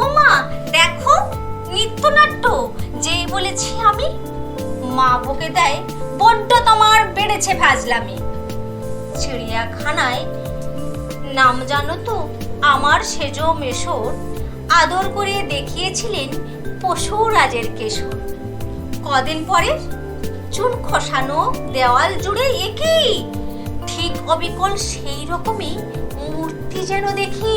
ও মা দেখো, নৃত্যনাট্য। যেই বলেছি আমি, মা বকে দেয়, বড্ড তোমার বেড়েছে ফাজলামি। চিড়িয়াখানায় নাম জানো তো, আমার সেজ মেশর আদর করে দেখিয়েছিলেন পশুরাজের কেশর। কদিন পরে চুন খসানো দেওয়াল জুড়ে একই, ঠিক অবিকল সেই রকমই মূর্তি যেন দেখি।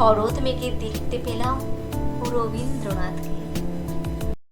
শরৎ মেঘে দেখতে পেলাম রবীন্দ্রনাথকে